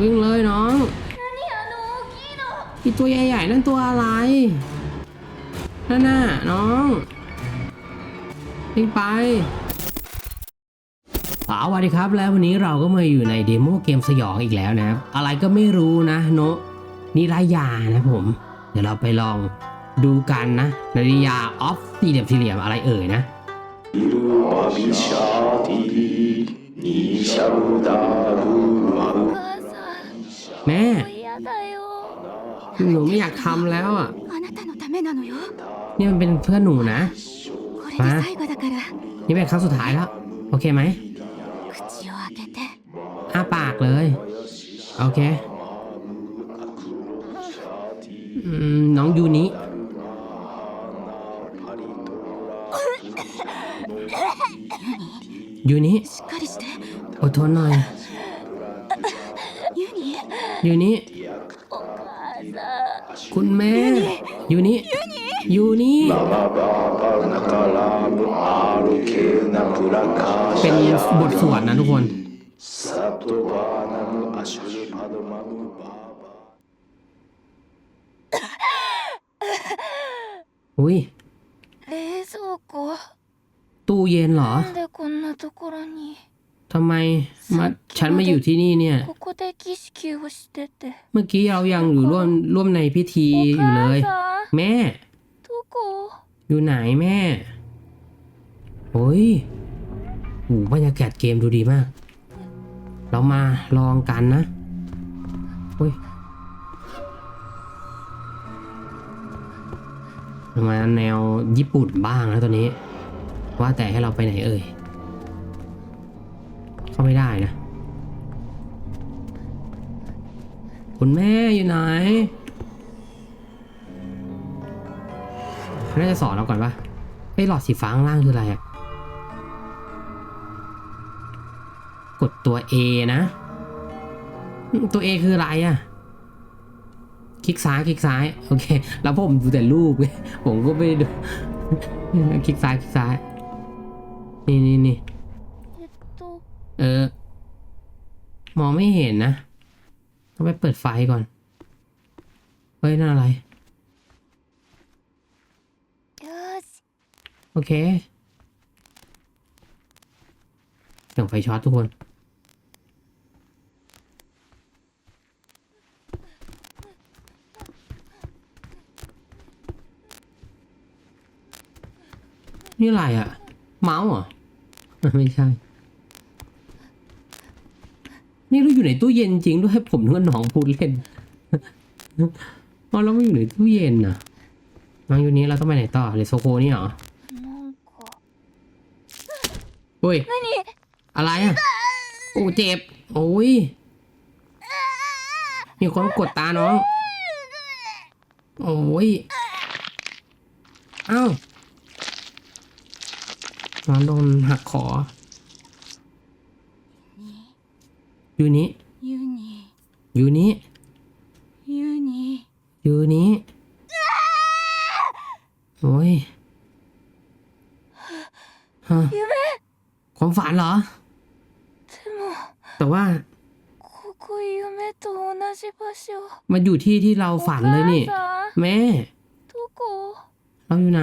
วิ่งเลยน้องอีตัวใหญ่ๆนั่นตัวอะไรนั่นน่ะน้องวิ่งไปสวัสดีครับแล้ววันนี้เราก็มาอยู่ในเดโมเกมสยองอีกแล้วนะครับ อะไรก็ไม่รู้นะโนะนิรายานะผม เดี๋ยวเราไปลองดูกันนะนารยาออฟสี่เหลี่ยมสี่เหลี่ยมอะไรเอ่ยนะอิ แม่ หนูไม่อยากทำแล้วอะนี่มันเป็นเพื่อนหนูนะมานี่เป็นครั้งสุดท้ายแล้ว โอเคไหมอ้าปากเลย โอเคอน้องยูนิยูนิอดทนหน่อย อยู่นี้คุณแม่ อยู่นี้อยู่นี้เป็นบทสวดนะทุกคน อุ้ยตู้เย็นเหรอ ทำไมมาฉันมาอยู่ที่นี่เนี่ย เมื่อกี้เรายังอยู่ร่วมร่วมในพิธีอยู่เลย แม่ อยู่ไหนแม่โอ้ยโอ้บรรยากาศเกมดูดีมาก เรามาลองกันนะโอ้ยมาแนวญี่ปุ่นบ้างนะตอนนี้ ว่าแต่ให้เราไปไหนเอ่ย เข้ไม่ได้นะคุณแม่อยู่ไหนเขาน่าจะสอนเราก่อนปะไอหลอดสีฟ้าข้างล่างคืออะไรอะกดตัว A นะ ตัว A คืออะไรอะคลิกซ้ายคลิกซ้าย โอเค แล้วผมดูแต่รูป ผมก็ไม่ดู คลิกซ้ายคลิกซ้าย นี่นี่นี่ เออ มองไม่เห็นนะต้องไปเปิดไฟก่อน เฮ้ย นั่นอะไรよしโอเคเสียงไฟช็อตทุกคน นี่อะไรอะเมาส์เหรอ ไม่ใช่ นี่เราอยู่ในตู้เย็นจริงด้วยให้ผมนึกว่าน้องพูดเล่นอ๋อเราไม่อยู่ในตู้เย็นนะน้องอยู่นี้เราต้องไปไหนต่อเลโซโคนี่เหรอโอ้ยอะไรอะโอ้เจ็บโอ้ยมีคนกดตาน้อง โอ้ยเอ้าน้องโดนหักคอ ยูนิยูนิยูนิยูนิยูนิโอ้ยฮะความฝันเหรอ แต่ว่ามันอยู่ที่ที่เราฝันเลยนี่ แม่เราอยู่ไหน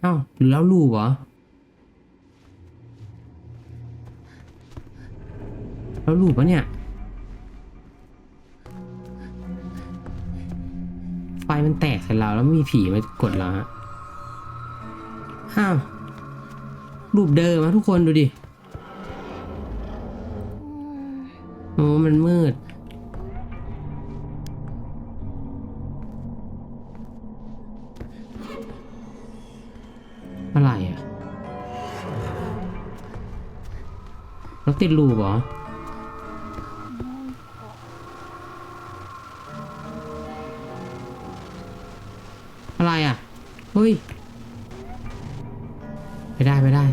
เอ้าหรือเราลูบเหรอ เราลูกปะเนี่ย ไฟมันแตกใส่เราแล้วมีผีมากดเราฮะอ้าวรูปเดิมนะทุกคนดูดิโอ้มันมืดอะไรอะเราติดรูปเหรอ ยไม่ได้ไม่ได้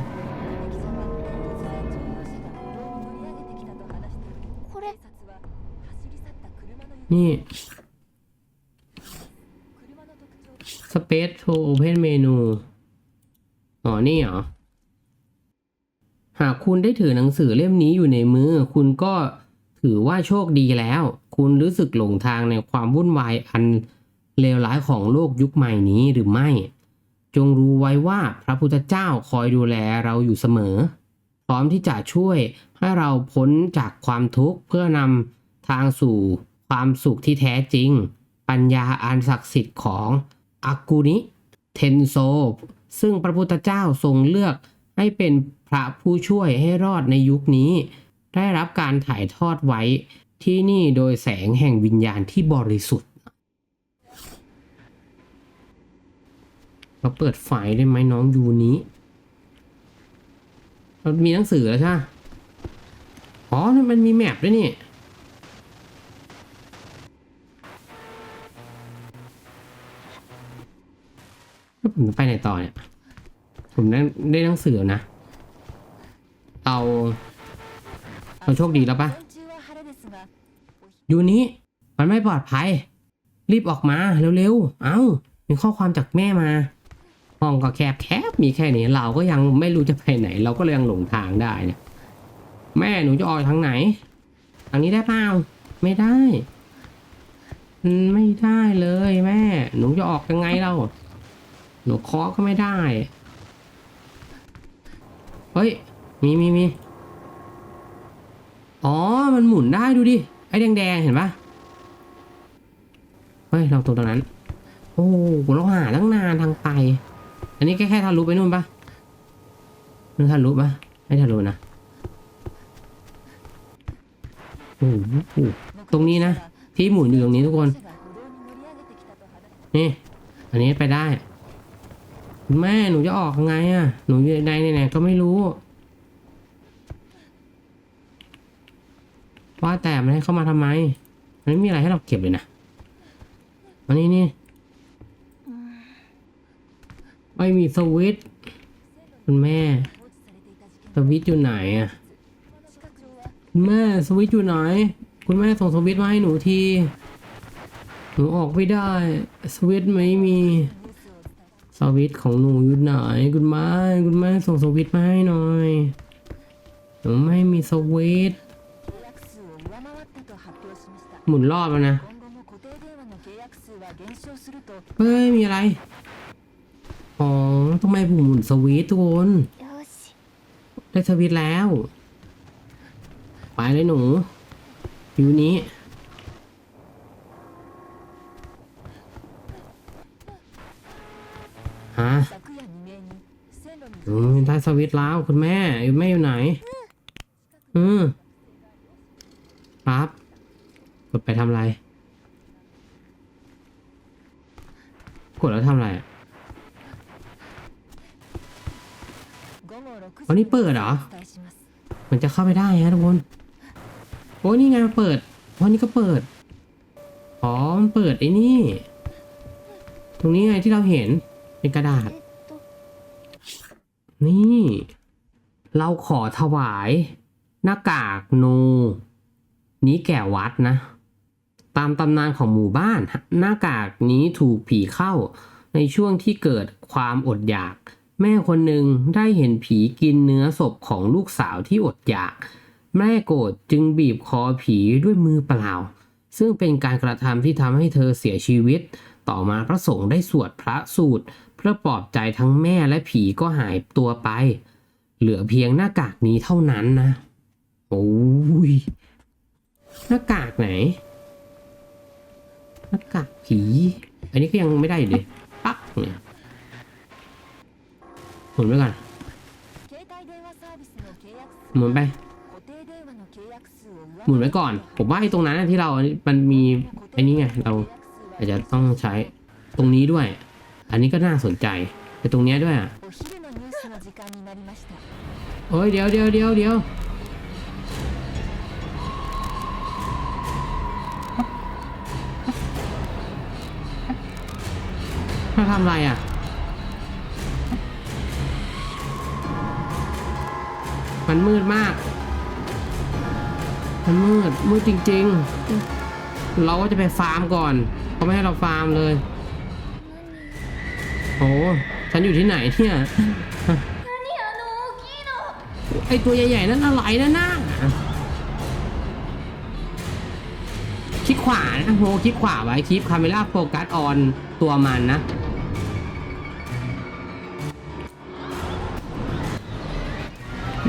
これนี่ Space to Open Menu อ๋อ นี่เหรอ หากคุณได้ถือหนังสือเล่มนี้อยู่ในมือ คุณก็ถือว่าโชคดีแล้ว คุณรู้สึกหลงทางในความวุ่นวายอันเลวร้ายของโลกยุคใหม่นี้หรือไม่ จงรู้ไว้ว่าพระพุทธเจ้าคอยดูแลเราอยู่เสมอ พร้อมที่จะช่วยให้เราพ้นจากความทุกข์เพื่อนำทางสู่ความสุขที่แท้จริง ปัญญาอันศักดิ์สิทธิ์ของอากุนิเทนโซ ซึ่งพระพุทธเจ้าทรงเลือกให้เป็นพระผู้ช่วยให้รอดในยุคนี้ ได้รับการถ่ายทอดไว้ที่นี่โดยแสงแห่งวิญญาณที่บริสุทธิ์ เราเปิดไฟได้ไหมน้องยูนี้ เรามีหนังสือแล้วใช่ไหมอ๋อ มันมีแมปด้วยนี่ผมไปไหนต่อเนี่ย ผมได้ได้หนังสือนะ เอาเราโชคดีแล้วปะยูนี้มันไม่ปลอดภัย รีบออกมาเร็วๆ เอา้า มีข้อความจากแม่มา ห้องก็แคบแคบมีแค่นี้เราก็ยังไม่รู้จะไปไหน เราก็เลยยังหลงทางได้เนี่ยแม่หนูจะออกทางไหนทางนี้ได้เปล่าไม่ได้ ไม่ได้เลยแม่ หนูจะออกยังไงเราหนูเคาะก็ไม่ได้ เฮ้ย มีมีมีอ๋อ มันหมุนได้ดูดิ ไอ้แดงๆ เห็นปะเฮ้ย เราตรงตรงนั้น โอ้เราหาตั้งนานทางไป อันนี้แค่แค่ทะลุไปนู่นปะนู่นทะลุปะไม่ทะลุนะโอ้โหตรงนี้นะ ที่หมุนอยู่ตรงนี้ทุกคน นี่ อันนี้ไปได้ แม่หนูจะออกไงอะหนูอยู่ในไหนก็ไม่รู้ ว่าแต่มันให้เข้ามาทำไม มันไม่มีอะไรให้เราเก็บเลยนะอันนี้นี่ ไม่มีสวิตคุณแม่ สวิตอยู่ไหนอะคุณแม่สวิตอยู่ไหน คุณแม่ส่งสวิตมาให้หนูที หนูออกไม่ได้ สวิตไม่มีสวิตของหนูอยู่ไหนคุณแม่คุณแม่ส่งสวิตมาให้หน่อยหนูไม่มีสวิตหมุนรอบแล้วนะเฮ้ยมีอะไร ต้องไมผมหมุนสวิตทุกคนได้สวิตแล้ว ไปเลยหนูอยู่นี้ ฮะอืได้สวิตแล้วคุณแม่แม่อยู่ไหน อืมครับกดไปทำอะไร กดแล้วทำอะไรอะ วันนี้เปิดเหรอเหมือนจะเข้าไปได้ฮะทุกคน โอ้ยนี่ไงเปิดวันนี้ก็เปิด อ๋อมันเปิดไอ้นี่ ตรงนี้ไงที่เราเห็นเป็นกระดาษ นี่ เราขอถวาย หน้ากากนูนี้แก่วัดนะ ตามตำนานของหมู่บ้าน หน้ากากนี้ถูกผีเข้าในช่วงที่เกิดความอดอยาก แม่คนหนึ่งได้เห็นผีกินเนื้อศพของลูกสาวที่อดอยาก แม่โกรธจึงบีบคอผีด้วยมือเปล่า ซึ่งเป็นการกระทำที่ทำให้เธอเสียชีวิต ต่อมาพระสงฆ์ได้สวดพระสูตร เพื่อปลอบใจทั้งแม่และผีก็หายตัวไป เหลือเพียงหน้ากากนี้เท่านั้นนะ โอ้ย หน้ากากไหน หน้ากากผี อันนี้ก็ยังไม่ได้อยู่ดิปักเนี่ย หมุนไปก่อนหมุนไป หมุนไว้ก่อน ผมว่าไอ้ตรงนั้นที่เรา มันมีไอ้นี่ไง เราอาจจะต้องใช้ตรงนี้ด้วย อันนี้ก็น่าสนใจ แต่ตรงนี้ด้วยอะโอ้ยเดี๋ยวเดี๋ยวเดี๋ยวเดี๋ยวมาทำอะไรอะ มันมืดมาก มันมืด มืดจริง ๆ เราก็จะไปฟาร์มก่อนเขาไม่ให้เราฟาร์มเลยโอ้ฉันอยู่ที่ไหนเนี่ยไอตัวใหญ่ๆนั่นอะไรนะนน่ะคลิกขวานะโฮคลิกขวาไว้คลิปคาเมล่าโฟกัสออนตัวมันนะ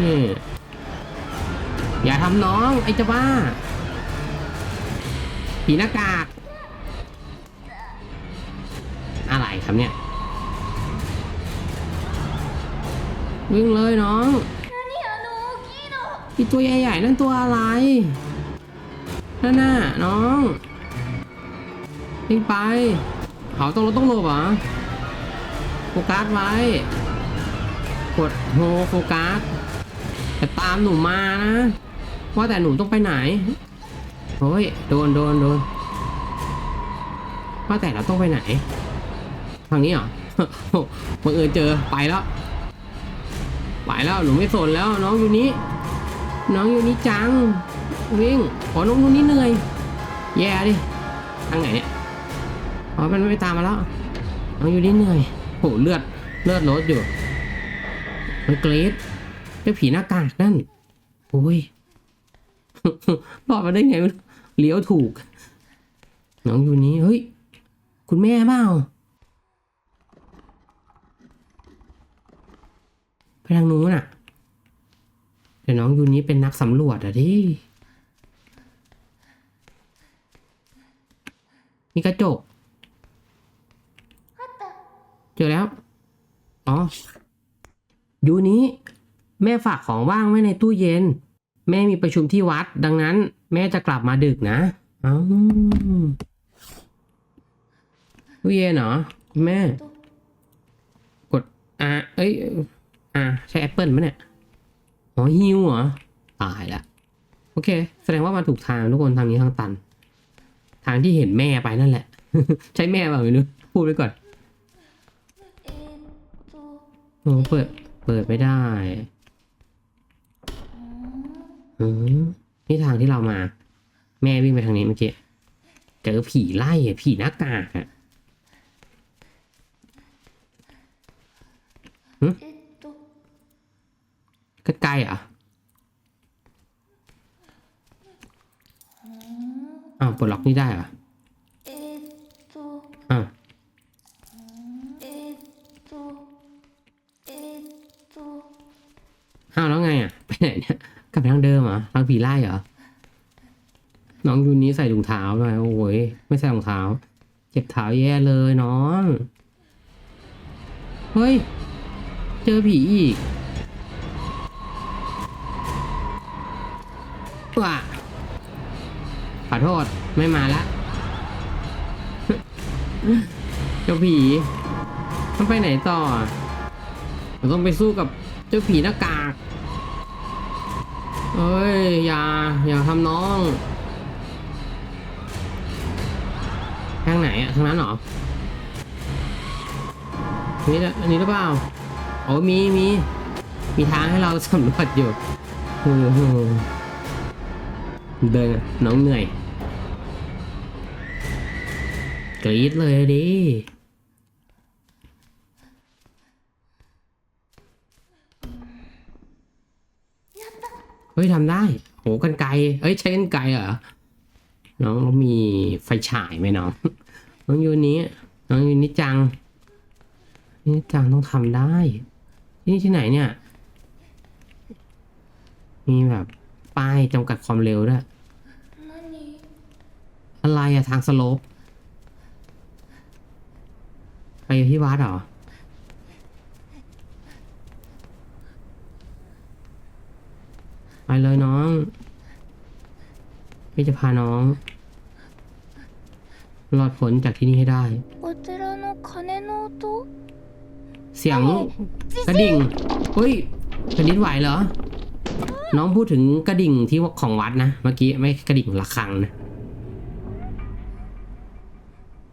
นี่อย่าทำน้อง ไอ้จะบ้า ผีหน้ากาก อะไรครับเนี่ย วิ่งเลยน้องอีตัวใหญ่ๆ นั่นตัวอะไรนั่นน่ะน้องวิ่งไปเขาต้องรถต้องโลบเหรอโฟกัสไว้ กดโฮโฟกัส แต่ตามหนูมานะ ว่าแต่หนูต้องไปไหนเฮ้ยโดนโดนโดนว่าแต่เราต้องไปไหน ทางนี้เหรอบังเอิญเจอไปแล้ว ไปแล้วหนูไม่สนแล้วน้องอยู่นี้ น้องอยู่นี่จังวิ่งขอน้องอยู่นี่เหนื่อย แย่ดิทางไหนเนี่ยอ๋อมันไม่ตามมาแล้วน้องอยู่นี่เหนื่อยโหเลือดเลือดลดอยู่มันเกรด จ้าผีหน้ากากนั่นโอ้ยรอดมาได้ไงเลี้ยวถูก น้องอยู่นี้เฮ้ย คุณแม่เปล่าไปทางนู้นอะแต่น้องอยู่นี้เป็นนักสำรวจอะดิมีกระจก เจอแล้ว อ๋อยูนี้ แม่ฝากของว่างไว้ในตู้เย็น แม่มีประชุมที่วัด ดังนั้น แม่จะกลับมาดึกนะอ้าตู้เย็นเหรอแม่ กดอะเอ้ยอะใช้แอปเปิลไหมเนี่ยอ๋อฮิวเหรอตายละโอเค แสดงว่ามาถูกทางทุกคนทางนี้ทางตัน ทางที่เห็นแม่ไปนั่นแหละ ใช้แม่เปล่าไม่รู้พูดไปก่อนโอ้เปิด เปิดไม่ได้ อืมนี่ทางที่เรามา แม่วิ่งไปทางนี้เมื่อกี้เจอผีไล่ผีหน้ากากอะก็ใกล้อะอ้าวปลดล็อกนี่ได้อะอ้าวแล้วไงอะ ไปไหนเนี่ย ลับไปทางเดิมเหรอทางผีไล่เหรอ น้องยูนี้ใส่ถุงเท้าด้วยโอ้ยไม่ใส่รองเท้า เจ็บเท้าแย่เลยน้อง เฮ้ย เจอผีอีกว้าขอโทษไม่มาละเจ้าผีมันไปไหนต่อเราต้องไปสู้กับเจ้าผีหน้ากาก เอ้ย อย่า อย่าทำน้อง ทางไหนอะทางนั้นเหรออันนี้ละอันนี้หรือเปล่าโอ้มีมี มีทางให้เราสำรวจอยู่โอ้โหเดินน้องเหนื่อยกรี๊ดเลยดิ ฮ้ยทำได้ โหกันไกลเอ้ยใช้กันไกลเหรอ น้องมีไฟฉายไหมน้อง น้องยูนี้น้องยูนี้จังนี่จังต้องทำได้ นี่ที่ไหนเนี่ย มีแบบป้ายจำกัดความเร็วด้วย อะไรอะทางสโลป ไปที่วัดเหรอ ไปเลยน้อง พี่จะพาน้อง รอดพ้นจากที่นี่ให้ได้ お寺の鐘の音 เสียงกระดิ่ง เฮ้ยแผ่นดินไหวเหรอ น้องพูดถึงกระดิ่งที่ว่าของวัดนะ เมื่อกี้ไม่กระดิ่งระฆังนะ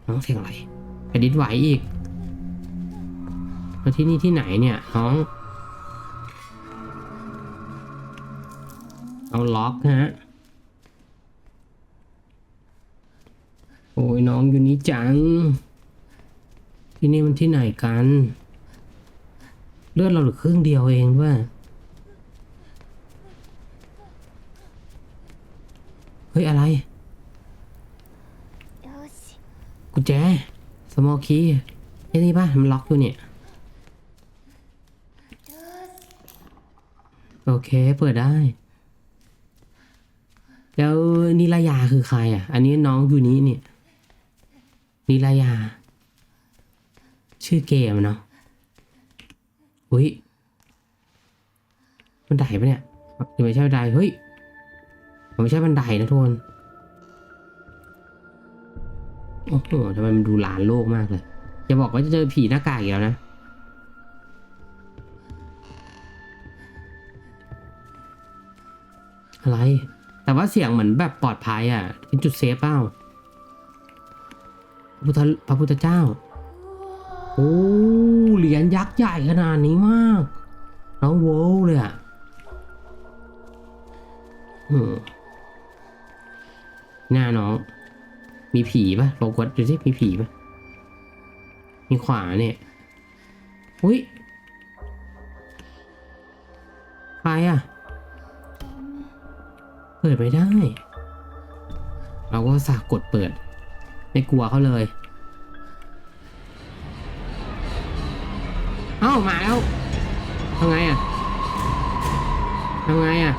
น้องเสียงอะไรแผ่นดินไหวอีกแล้วที่นี่ที่ไหนเนี่ยน้อง เอาล็อกฮะ โอ้ยน้องอยู่นี่จัง ที่นี่มันที่ไหนกัน เลือดเราเหลือครึ่งเดียวเองด้วยเฮ้ย อะไร กุญแจ small key ไอ้นี่ป่ะ มันล็อกอยู่เนี่ย โอเค เปิดได้แล้ว นิรยาคือใครอะ อันนี้น้องอยู่นี้เนี่ย นิรยา ชื่อเกมเนาะ อุ้ยบันไดปะเนี่ยหรือไม่ใช่บันไดเฮ้ยมันไม่ใช่บันไดนะทุกคน โอ้โหทำไมมันดูหลานโลกมากเลย อย่าบอกว่าจะเจอผีหน้ากากอีกแล้วนะอะไร แต่ว่าเสียงเหมือนแบบปลอดภัยอะ เป็นจุดเซฟเปล่าพระพุทธพระพุทธเจ้า โอ้เหรียญยักษ์ใหญ่ขนาดนี้มากน้องโว้เลยอะหน้าน้อง มีผีปะลองกดดูสิมีผีปะมีขวาเนี่ยอุ้ยใครอะ ปิดไม่ได้ เราก็สากกดเปิด ไม่กลัวเขาเลย เอ้ามาแล้วทำไงอะทำไงอะ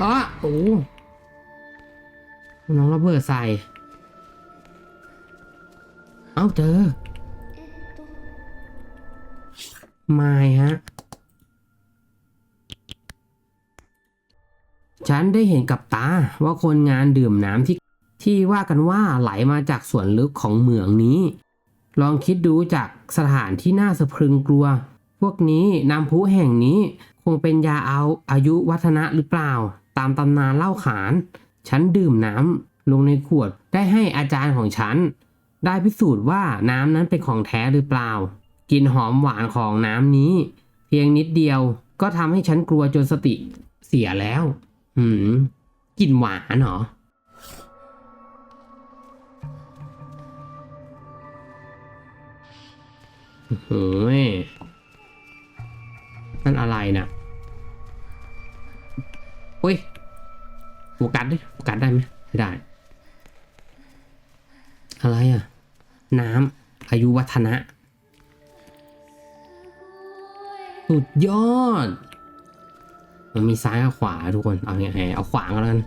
อ๋อโอ้น้องระเบิดใส่ เอ้าเจอ กับตาว่าคนงานดื่มน้ำที่ที่ว่ากันว่าไหลมาจากส่วนลึกของเหมืองนี้ ลองคิดดูจากสถานที่น่าสะพรึงกลัว พวกนี้น้ำพุแห่งนี้คงเป็นยาเอาอายุวัฒนะหรือเปล่า ตามตำนานเล่าขาน ฉันดื่มน้ำลงในขวดได้ให้อาจารย์ของฉัน ได้พิสูจน์ว่าน้ำนั้นเป็นของแท้หรือเปล่า กินหอมหวานของน้ำนี้ เพียงนิดเดียวก็ทำให้ฉันกลัวจนสติเสียแล้ว หืมกลิ่นหวานเหรอโอ้ย นั่นอะไรนะอุ้ยโฟกัสดิโฟกัสได้ไหมไม่ได้ อะไรอะ น้ำอายุวัฒนะ สุดยอด มันมีซ้ายกับขวาทุกคนเอาไงเอาขวาก็แล้วกัน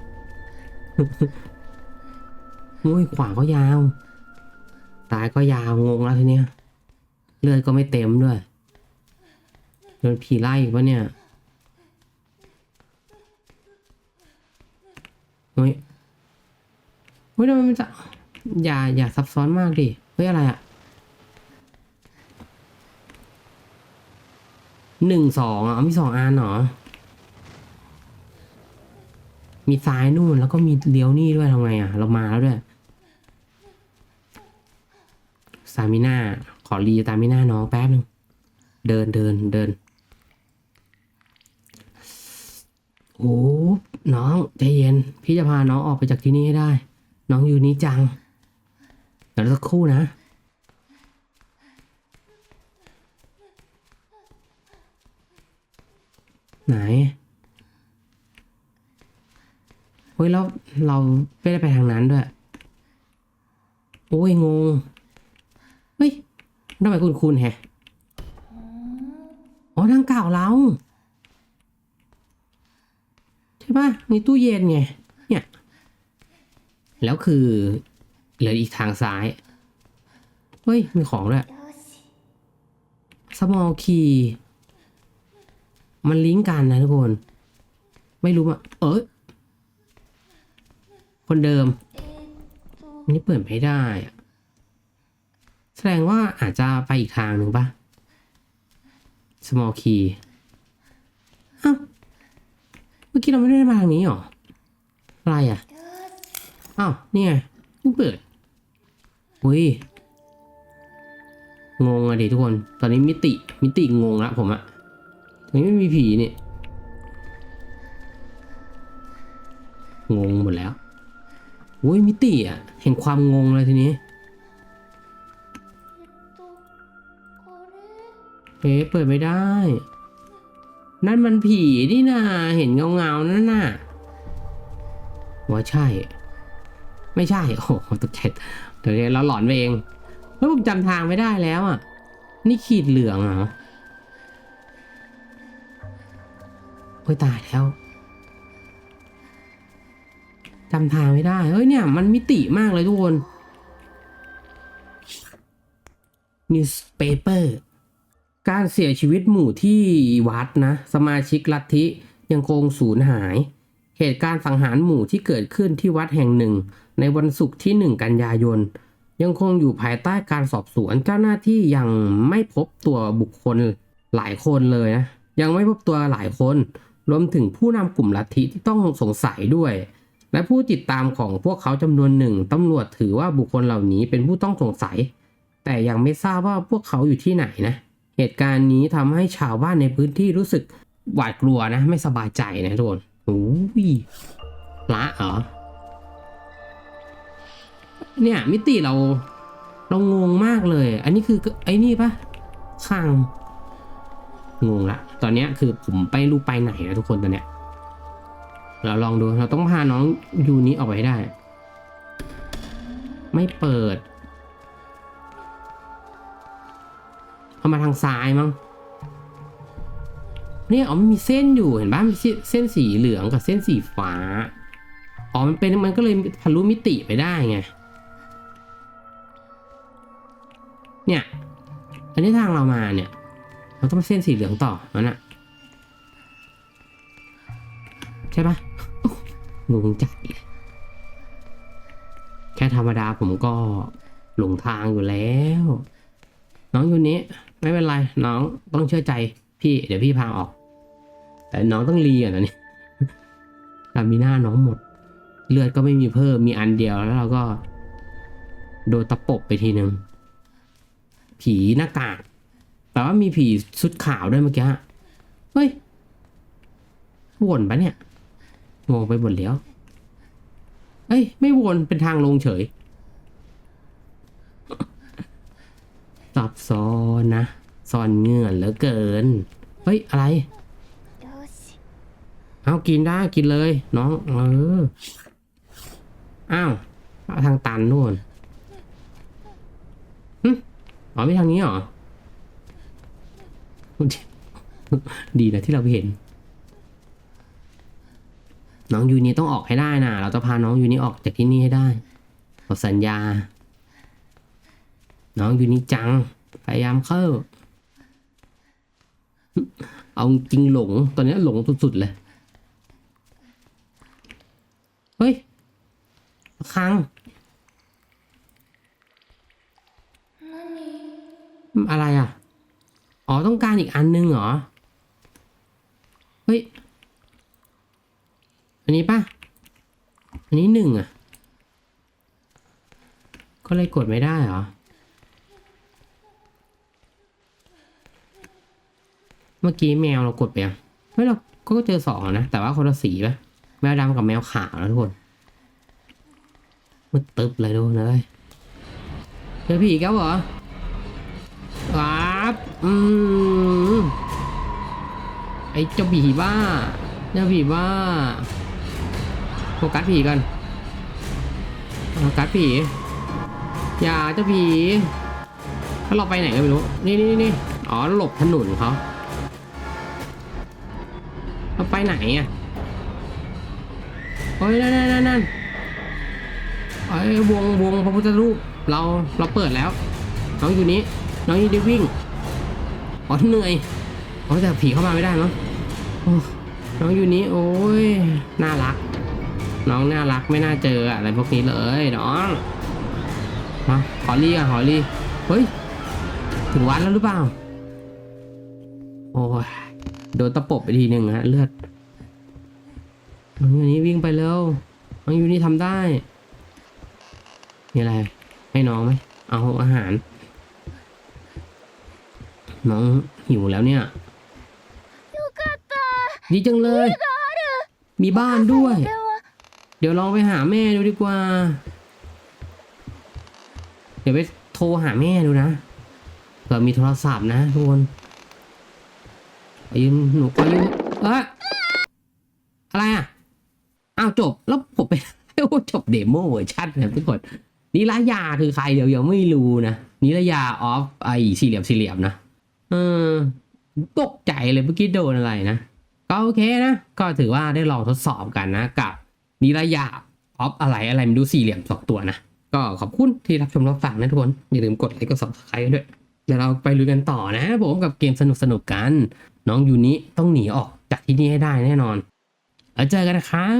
โอ้ยขวาก็ยาวซ้ายก็ยาวงงแล้วทีเนี้ยเลือดก็ไม่เต็มด้วยโดนผีไล่อีกปะเนี่ยเฮ้ยเฮ้ยทำไมมันจะอย่าอย่าซับซ้อนมากดิเฮ้ยอะไรอะหนึ่งสองอะเอามีสองอันเหรอ มีซ้ายนู่นแล้วก็มีเลี้ยวนี่ด้วยทำไงอะ เรามาแล้วด้วยสามิน่าขอรีตามิน่าน้องแป๊บนึง เดินเดินเดินโอ้น้องใจเย็น พี่จะพาน้องออกไปจากที่นี่ให้ได้ น้องอยู่นี้จังเดี๋ยวสักครู่นะไหน เฮ้ยแล้วเราไม่ได้ไปทางนั้นด้วย โอ้ยงง เฮ้ยทำไมคุณคุณแฮะอ๋อทางเก่าเราใช่ปะมีตู้เย็นไง เนี่ย แล้วคือเหลืออีกทางซ้าย เฮ้ย มีของด้วยよし small key มันลิงก์กันนะทุกคน ไม่รู้ว่าเอย คนเดิมอันนี้เปิดไม่ได้แสดงว่าอาจจะไปอีกทางหนึ่งปะ small key อ้าวเมื่อกี้เราไม่ได้มาทางนี้หรอ อะไรอะ อ้าว นี่ไงเเปิด อุ้ย งงอะดิทุกคน ตอนนี้มิติ มิติงงละผมอะตรงนี้ไม่มีผีนี่ งงหมดแล้ว อุ้ยมิติอะเห็นความงงเลยทีนี้เฮ้เปิดไม่ได้ นั่นมันผีนี่นาเห็นเงาเงานั่นน่ะว่าใช่ ไม่ใช่ โอ้โหตกใจเดี๋ยวเราหลอนไปเองเล้วผมจำทางไม่ได้แล้วอะ นี่ขีดเหลืองเหรอโอ้ยตายแล้ว จำทางไม่ได้เฮ้ยเนี่ย มันมิติมากเลยทุกคน newspaper การเสียชีวิตหมู่ที่วัดนะ สมาชิกลัทธิยังคงสูญหาย เหตุการณ์สังหารหมู่ที่เกิดขึ้นที่วัดแห่งหนึ่ง ในวันศุกร์ที่ 1 กันยายน ยังคงอยู่ภายใต้การสอบสวนเจ้าหน้าที่ยังไม่พบตัวบุคคลหลายคนเลยนะ ยังไม่พบตัวหลายคน รวมถึงผู้นำกลุ่มลัทธิที่ต้องสงสัยด้วย และผู้ติดตามของพวกเขาจำนวนหนึ่งตำรวจถือว่าบุคคลเหล่านี้เป็นผู้ต้องสงสัย แต่ยังไม่ทราบว่าพวกเขาอยู่ที่ไหนนะ เหตุการณ์นี้ทำให้ชาวบ้านในพื้นที่รู้สึกหวาดกลัวนะ ไม่สบายใจนะทุกคนโอ้ยละเหรอเนี่ยมิติเราเรางงมากเลย อันนี้คือไอ้นี่ปะข้างงงละ ตอนนี้คือผมไปรูปไปไหนนะทุกคนตอนเนี้ย เราลองดู เราต้องพาน้องยูนี้ออกไปได้ ไม่เปิด เอามาทางซ้ายมั้ง เนี่ยอ๋อมันมีเส้นอยู่เห็นป่ะมีเส้นสีเหลืองกับเส้นสีฟ้า อ๋อ มันเป็นมันก็เลยทะลุมิติไปได้ไง เนี่ย อันนี้ทางเรามาเนี่ยเราต้องเส้นสีเหลืองต่อนั่นน่ะใช่ปะ งงจัดเลยแค่ธรรมดาผมก็หลงทางอยู่แล้ว น้องอยู่นี้ไม่เป็นไร น้องต้องเชื่อใจพี่เดี๋ยวพี่พาออก แต่น้องต้องรีอะนะนี่ตามีหน้าน้องหมด เลือดก็ไม่มีเพิ่มมีอันเดียวแล้วเราก็ โดนตะปบไปทีหนึ่งผีหน้ากากแต่ว่ามีผีชุดขาวด้วยเมื่อกี้เฮ้ยวนปะเนี่ย งงไปหมดแล้ว เอ้ย ไม่วนเป็นทางลงเฉยซับซ้อนนะซ่อนเงื่อนเหลือเกิน เฮ้ย อะไรよしเอากินได้กินเลย น้อง เออ อ้าวเอาทางตันนู่นหึอ๋อไม่ทางนี้เหรอ ดีนะที่เราไปเห็น น้องยูนี่ต้องออกให้ได้นะเราจะพาน้องยูนี่ออกจากที่นี่ให้ได้ขอสัญญา น้องยูนี่จัง พยายามเข้า เอาจริงหลง ตอนนี้หลงสุดๆเลย เฮ้ยค้างอะไรอะ อ๋อต้องการอีกอันนึงเหรอ เฮ้ย อันนี้ปะอันนี้หนึ่งอะ ก็เลยกดไม่ได้เหรอ เมื่อกี้แมวเรากดไปยังเฮ้ยเราก็เจอสองนะ แต่ว่าคนละสีปะแมวดำกับแมวขาวนะทุกคนมันตึบเลยดูเลยเจอผีอีกันเหรอครับอืมไอ้เจ้าผีบ้า เจ้าผีบ้า โฟกัสผีกันโฟกัสผีอย่าเจ้าผีถ้าเราไปไหนก็ไม่รู้ นี่นี่นี่อ๋อหลบถนนเขาเราไปไหนอะโอ้ยนั่นนั่นนั่นนั่นไอ้ยวงวงพระพุทธรูป เราเราเปิดแล้ว น้องอยู่นี้ น้องอยู่ได้วิ่งอ๋อเหนื่อยอ๋อแต่ผีเข้ามาไม่ได้เนาะน้องอยู่นี้โอ้ยน่ารัก น้องน่ารักไม่น่าเจออะไรพวกนี้เลยน้องมาหอลี่อะหอลี่เฮ้ยถึงวัดแล้วหรือเปล่า โอ้ยโดนตะปบไปทีหนึ่งฮะเลือดน้องอยู่นี้วิ่งไปเร็วน้องอยู่นี่ทำได้มีอะไร ให้น้องไหมเอาอาหาร น้องหิวแล้วเนี่ยดีจังเลย มีบ้านด้วย เดี๋ยวลองไปหาแม่ดูดีกว่า เดี๋ยวไปโทรหาแม่ดูนะเผื่อมีโทรศัพท์นะทุกคนขอยืมหนูขอยืมเอะอะไรอะอ้าวจบแล้วผมไปโอ้จบเดโมเวอร์ชันนะทุกคนนิรยาคือใครเดี๋ยวยังไม่รู้นะนิรยาออฟไอสี่เหลี่ยมสี่เหลี่ยมนะเออตกใจเลยเมื่อกี้โดนอะไรนะก็โอเคนะ ก็ถือว่าได้ลองทดสอบกันนะกับ นิรยาออฟอะไรอะไรไม่รู้สี่เหลี่ยมสองตัวนะ ก็ขอบคุณที่รับชมรับฟังนะทุกคน อย่าลืมกดไลค์กดซับสไครต์กันด้วยเดี๋ยวเราไปลุยกันต่อนะผมกับเกมสนุกๆกัน น้องยูนิต้องหนีออกจากที่นี่ให้ได้แน่นอนแล้วเจอกันนะครับ